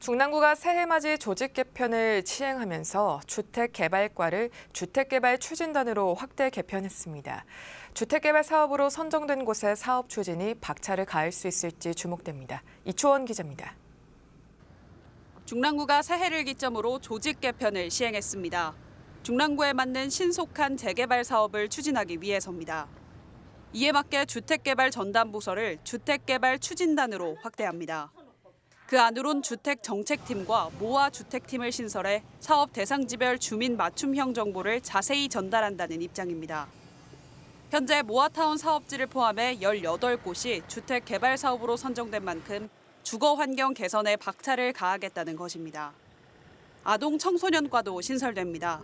중랑구가 새해맞이 조직 개편을 시행하면서 주택개발과를 주택개발 추진단으로 확대 개편했습니다. 주택개발 사업으로 선정된 곳의 사업 추진이 박차를 가할 수 있을지 주목됩니다. 이초원 기자입니다. 중랑구가 새해를 기점으로 조직 개편을 시행했습니다. 중랑구에 맞는 신속한 재개발 사업을 추진하기 위해서입니다. 이에 맞게 주택개발 전담 부서를 주택개발 추진단으로 확대합니다. 그 안으론 주택 정책팀과 모아 주택팀을 신설해 사업 대상지별 주민 맞춤형 정보를 자세히 전달한다는 입장입니다. 현재 모아타운 사업지를 포함해 18곳이 주택 개발 사업으로 선정된 만큼 주거 환경 개선에 박차를 가하겠다는 것입니다. 아동 청소년과도 신설됩니다.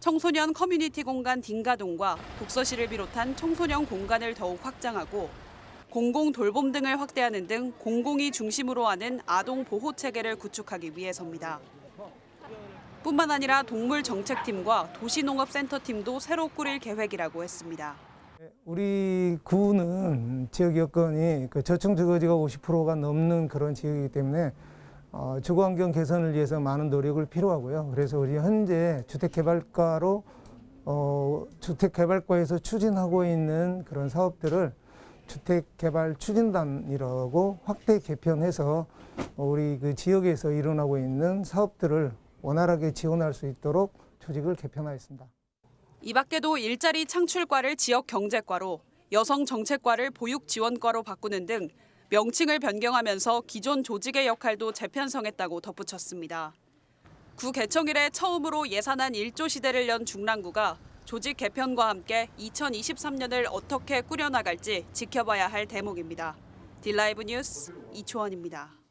청소년 커뮤니티 공간 딩가동과 독서실을 비롯한 청소년 공간을 더욱 확장하고 공공 돌봄 등을 확대하는 등 공공이 중심으로 하는 아동 보호 체계를 구축하기 위해서입니다. 뿐만 아니라 동물 정책팀과 도시농업센터팀도 새로 꾸릴 계획이라고 했습니다. 우리 구는 지역 여건이 그 저층 주거지가 50%가 넘는 그런 지역이기 때문에 어, 주거 환경 개선을 위해서 많은 노력을 필요하고요. 그래서 우리 현재 주택개발과로 어, 주택개발과에서 추진하고 있는 그런 사업들을 주택개발 추진단이라고 확대 개편해서 우리 그 지역에서 일어나고 있는 사업들을 원활하게 지원할 수 있도록 조직을 개편하였습니다. 이 밖에도 일자리 창출과를 지역 경제과로, 여성 정책과를 보육 지원과로 바꾸는 등 명칭을 변경하면서 기존 조직의 역할도 재편성했다고 덧붙였습니다. 구 개청일에 처음으로 예산안 1조 시대를 연 중랑구가 조직 개편과 함께 2023년을 어떻게 꾸려나갈지 지켜봐야 할 대목입니다. 딜라이브 뉴스 이초원입니다.